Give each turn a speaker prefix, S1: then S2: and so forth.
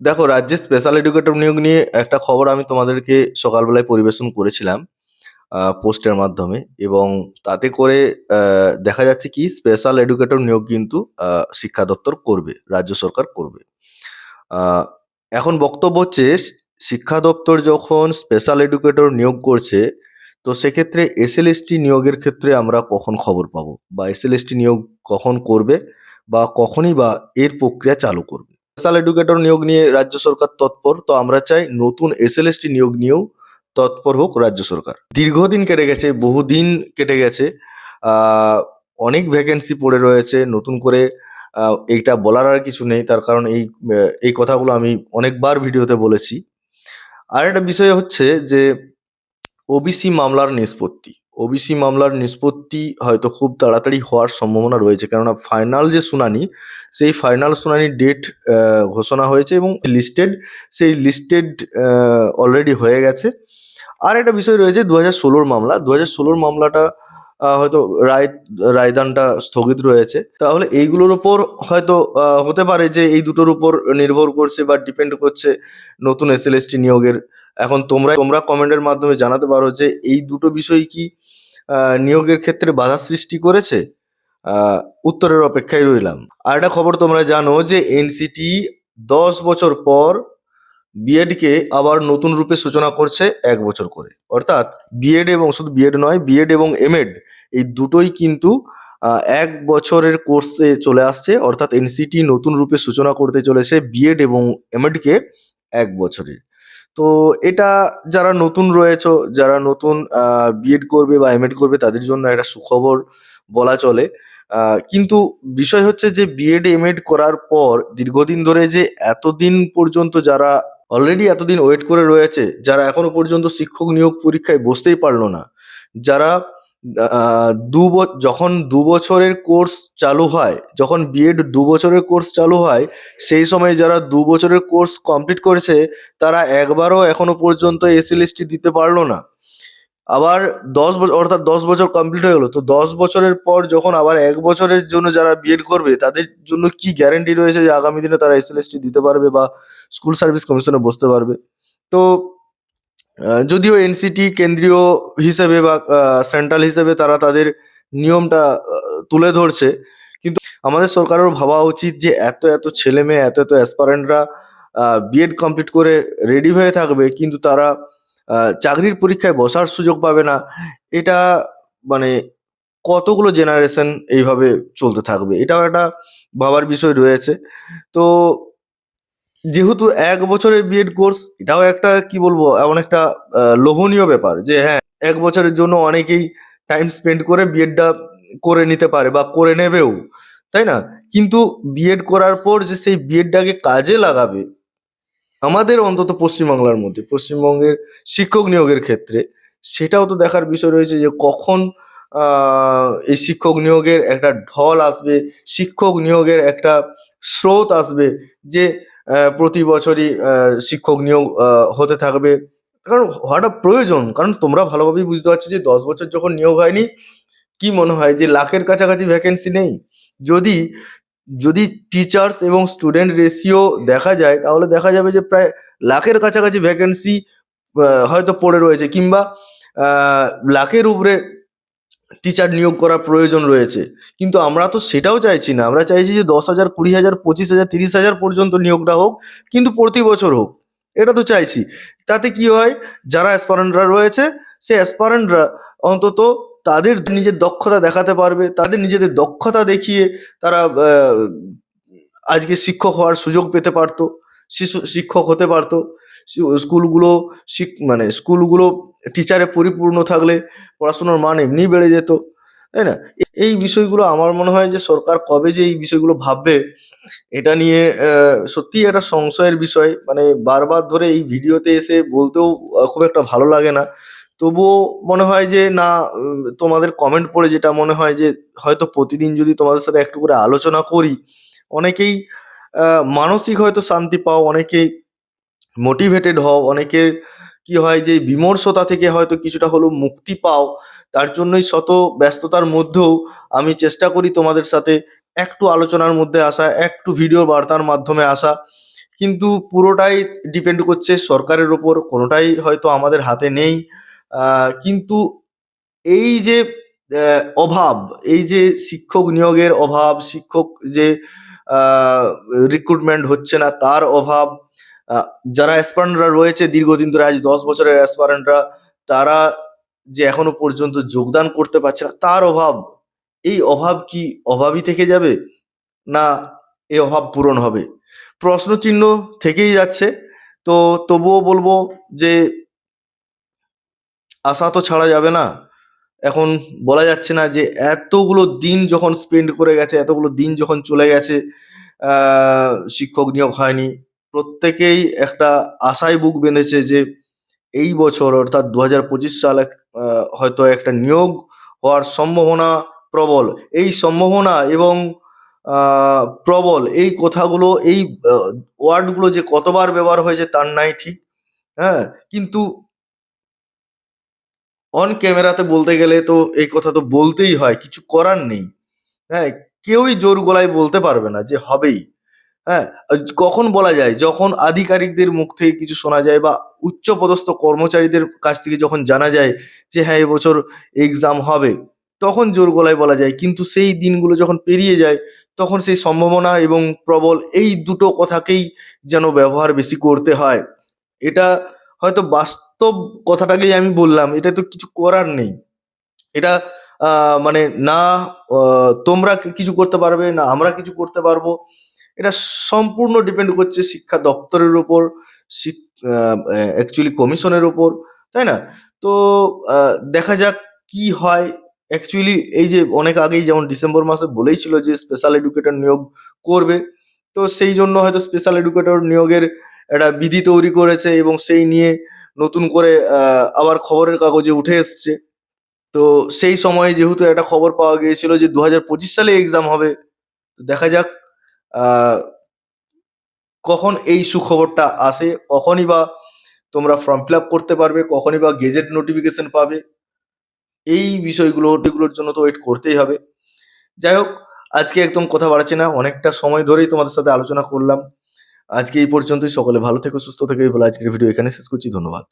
S1: দেখো রাজ্যে special educator নিয়োগ নিয়ে একটা খবর আমি তোমাদেরকে সকালবেলায় পরিবেশন করেছিলাম পোস্টের মাধ্যমে এবং তাতে করে দেখা যাচ্ছে কি স্পেশাল এডুকেটর নিয়োগ কিন্তু শিক্ষা দপ্তর করবে, রাজ্য সরকার করবে। এখন বক্তব্য হচ্ছে শিক্ষা দপ্তর যখন স্পেশাল এডুকেটর নিয়োগ করছে, তো সেক্ষেত্রে এসএলএসটি নিয়োগের ক্ষেত্রে আমরা কখন খবর পাবো? বা এসএলএসটি নিয়োগ কখন করবে? বা কখনই বা এর প্রক্রিয়া চালু করবে? স্পেশাল এডুকেটর নিয়োগ নিয়ে রাজ্য সরকার তৎপর, তো আমরা চাই নতুন এসএলএসটি নিয়োগ নিয়েও তৎপর হোক রাজ্য সরকার। দীর্ঘদিন কেটে গেছে, বহুদিন কেটে গেছে অনেক ভ্যাকেন্সি পড়ে রয়েছে, নতুন করে এইটা বলার আর কিছু নেই, তার কারণ এই এই কথাগুলো আমি অনেকবার ভিডিওতে বলেছি। আর একটা বিষয় হচ্ছে যে ওবিসি মামলার নিষ্পত্তি। ওবিসি মামলার নিষ্পত্তি হয়তো খুব তাড়াতাড়ি হওয়ার সম্ভাবনা রয়েছে। কেননা ফাইনাল যে শুনানি, সেই ফাইনাল শুনানির ডেট ঘোষণা হয়েছে এবং লিস্টেড সেই লিস্টেড অলরেডি হয়ে গেছে। আর একটা বিষয় রয়েছে দু হাজার ষোলোর মামলা। দু হাজার ষোলোর মামলাটা হয়তো রায়, রায়দানটা স্থগিত রয়েছে। তাহলে এইগুলোর উপর হয়তো হতে পারে যে এই দুটোর উপর নির্ভর করছে বা ডিপেন্ড করছে নতুন এসএলএসটি নিয়োগের। এখন তোমরা তোমরা কমেন্টের মাধ্যমে জানাতে পারো যে এই দুটো বিষয় কি নিয়োগের ক্ষেত্রে বাধা সৃষ্টি করেছে উত্তরের অপেক্ষায় রইলাম। আর একটা খবর তোমরা জানো যে এনসিটি দশ বছর পর বিএডকে আবার নতুন রূপে সূচনা করছে এক বছর করে। অর্থাৎ বিএড এবং শুধু বিএড নয় বিএড এবং এমএড এই দুটোই কিন্তু এক বছরের কোর্সে চলে আসছে। অর্থাৎ এনসিটি নতুন রূপে সূচনা করতে চলেছে বিএড এবং এমএডকে এক বছরের। তো এটা যারা নতুন রয়েছে, যারা নতুন বিএড করবে বা এমএড করবে, তাদের জন্য একটা সুখবর বলা চলে। কিন্তু বিষয় হচ্ছে যে বিএড এমএড করার পর দীর্ঘদিন ধরে যে এতদিন পর্যন্ত যারা অলরেডি এতদিন ওয়েট করে রয়েছে, যারা এখনও পর্যন্ত শিক্ষক নিয়োগ পরীক্ষায় বসতেই পারল না, যারা দু যখন দু বছরের কোর্স চালু হয়, যখন বিএড দু বছরের কোর্স চালু হয়, সেই সময় যারা দু বছরের কোর্স কমপ্লিট করেছে, তারা একবারও এখনও পর্যন্ত এসএলএসটি দিতে পারল না। আবার দশ বছর অর্থাৎ দশ বছর কমপ্লিট হয়ে গেলো। তো দশ বছরের পর যখন আবার এক বছরের জন্য যারা বিএড করবে, তাদের জন্য কি গ্যারেন্টি রয়েছে যে আগামী দিনে তারা এসএলএসটি দিতে পারবে বা স্কুল সার্ভিস কমিশনে বসতে পারবে? তো যদিও এনসিটি কেন্দ্রীয় হিসেবে বা সেন্ট্রাল হিসেবে তারা তাদের নিয়মটা তুলে ধরছে, কিন্তু আমাদের সরকারেরও ভাবা উচিত যে এত এত ছেলে মেয়ে, এত এত অ্যাসপারেন্টরা বিএড কমপ্লিট করে রেডি হয়ে থাকবে, কিন্তু তারা চাকরির পরীক্ষায় বসার সুযোগ পাবে না। এটা মানে কতগুলো জেনারেশন এইভাবে চলতে থাকবে, এটাও একটা ভাবার বিষয় রয়েছে। তো যেহেতু এক বছরের বিএড কোর্স এটাও একটা, কি বলব, এমন একটা লোভনীয় ব্যাপার যে হ্যাঁ এক বছরের জন্য অনেকেই টাইম স্পেন্ড করে বিএডটা করে নিতে পারে বা করে নেবেও, তাই না? কিন্তু বিএড করার পর যে সেই বিএডটাকে কাজে লাগাবে, আমাদের অন্তত পশ্চিমবাংলার মধ্যে, পশ্চিমবঙ্গের শিক্ষক নিয়োগের ক্ষেত্রে, সেটাও তো দেখার বিষয় রয়েছে যে কখন এই শিক্ষক নিয়োগের একটা ঢল আসবে, শিক্ষক নিয়োগের একটা স্রোত আসবে যে প্রতি বছরই শিক্ষক নিয়োগ হতে থাকবে। কারণ হওয়াটা প্রয়োজন। কারণ তোমরা ভালোভাবেই বুঝতে পারছ যে দশ বছর যখন নিয়োগ হয়নি, কি মনে হয় যে লাখের কাছাকাছি ভ্যাকেন্সি নেই? যদি যদি টিচার্স এবং স্টুডেন্ট রেশিও দেখা যায়, তাহলে দেখা যাবে যে প্রায় লাখের কাছাকাছি ভ্যাকেন্সি হয়তো পড়ে রয়েছে। কিংবা লাখের উপরে টিচার নিয়োগ করার প্রয়োজন রয়েছে। কিন্তু আমরা তো সেটাও চাইছি না। আমরা চাইছি যে দশ হাজার, কুড়ি হাজার, পঁচিশ হাজার, তিরিশ হাজার পর্যন্ত নিয়োগটা হোক, কিন্তু প্রতি বছর হোক। এটা তো চাইছি। তাতে কি হয়? যারা অ্যাসপারেন্টরা রয়েছে সে অ্যাসপারেন্টরা অন্তত তাদের নিজের দক্ষতা দেখাতে পারবে, তাদের নিজেদের দক্ষতা দেখিয়ে তারা আজকে শিক্ষক হওয়ার সুযোগ পেতে পারতো, শিশু, শিক্ষক হতে পারতো। স্কুলগুলো শিক মানে স্কুলগুলো টিচারে পরিপূর্ণ থাকলে পড়াশোনার মান এমনি বেড়ে যেত তাই না? এই বিষয়গুলো আমার মনে হয় যে সরকার কবে যে এই বিষয়গুলো ভাববে এটা নিয়ে আহ, সত্যিই একটা সংশয়ের বিষয়। মানে বারবার ধরে এই ভিডিওতে এসে বলতেও খুব একটা ভালো লাগে না। তবুও মনে হয় যে না তোমাদের কমেন্ট পড়ে যেটা মনে হয় যে হয়তো প্রতিদিন যদি তোমাদের সাথে একটু করে আলোচনা করি অনেকেই মানসিক হয়তো শান্তি পাও অনেকেই মোটিভেটেড হও অনেকের কি হয় যে বিমর্ষতা থেকে হয়তো কিছুটা হলেও মুক্তি পাও, তার জন্যই শত ব্যস্ততার মধ্যেও আমি চেষ্টা করি তোমাদের সাথে একটু আলোচনার মধ্যে আসা, একটু ভিডিও বার্তার মাধ্যমে আসা। কিন্তু পুরোটাই ডিপেন্ড করছে সরকারের ওপর, কোনোটাই হয়তো আমাদের হাতে নেই। কিন্তু এই যে অভাব, এই যে শিক্ষক নিয়োগের অভাব, শিক্ষক যে রিক্রুটমেন্ট হচ্ছে না, তার অভাব যারা অ্যাসপারেন্টরা রয়েছে দীর্ঘদিন ধরে, আজ দশ বছরের অ্যাসপারেন্টরা তারা যে এখনও পর্যন্ত যোগদান করতে পারছে না, তার অভাব, এই অভাব কি অভাবই থেকে যাবে? না এই অভাব পূরণ হবে। প্রশ্ন চিহ্ন থেকেই যাচ্ছে। তো তবুও বলব যে, আশা তো ছাড়া যাবে না। এখন বলা যাচ্ছে না যে, এতগুলো দিন যখন স্পেন্ড করে গেছে, এতগুলো দিন যখন চলে গেছে শিক্ষক নিয়োগ হয়নি প্রত্যেকেই একটা আশায় বুক বেঁধেছে যে এই বছর অর্থাৎ দু হাজার পঁচিশ সাল হয়তো একটা নিয়োগ হওয়ার সম্ভাবনা প্রবল। এই সম্ভাবনা এবং প্রবল এই কথাগুলো, এই ওয়ার্ডগুলো যে কতবার ব্যবহার হয়েছে তার নাই ঠিক হ্যাঁ? কিন্তু অন ক্যামেরাতে বলতে গেলে তো এই কথা তো বলতেই হয়, কিছু করার নেই হ্যাঁ? কেউই জোর গলায় বলতে পারবে না যে হবেই। হ্যাঁ কখন বলা যায়? যখন আধিকারিকদের মুখ থেকে কিছু শোনা যায় বা উচ্চপদস্থ কর্মচারীদের কাছ থেকে যখন জানা যায় যে হ্যাঁ এবছর এক্সাম হবে, তখন জোর গলায় বলা যায়। কিন্তু সেই দিনগুলো যখন পেরিয়ে যায়, তখন সেই সম্ভাবনা এবং প্রবল এই দুটো কথাকেই যেন ব্যবহার বেশি করতে হয়। এটা হয়তো বাস্তব কথাটাকেই আমি বললাম, এটা তো কিছু করার নেই। এটা মানে না তোমরা কিছু করতে পারবে, না আমরা কিছু করতে পারব। এটা সম্পূর্ণ ডিপেন্ড করছে শিক্ষা দপ্তরের উপর অ্যাকচুয়ালি কমিশনের উপর, তাই না? তো দেখা যাক কি হয়। অ্যাকচুয়ালি এই যে অনেক আগেই যেমন ডিসেম্বর মাসে বলেই ছিল যে স্পেশাল এডুকেটর নিয়োগ করবে, তো সেই জন্য হয়তো স্পেশাল এডুকেটর নিয়োগের একটা বিধি তৈরি করেছে এবং সেই নিয়ে নতুন করে আবার খবরের কাগজে উঠে এসছে। তো সেই সময়ে যেহেতু একটা খবর পাওয়া গিয়েছিল যে দু হাজার পঁচিশ সালে এক্সাম হবে দেখা যাক কখন এই সুখবরটা আসে, কখনই বা তোমরা ফর্ম ফিল আপ করতে পারবে, কখনই বা গেজেট নোটিফিকেশন পাবে। এই বিষয়গুলো এগুলোর জন্য তো ওয়েট করতেই হবে। যাই হোক, আজকে একদম কথা বাড়াচ্ছি না, অনেকটা সময় ধরেই তোমাদের সাথে আলোচনা করলাম। আজকে এই পর্যন্তই, সকলে ভালো থেকো, সুস্থ থেকো বলে আজকের ভিডিও এখানে শেষ করছি, ধন্যবাদ।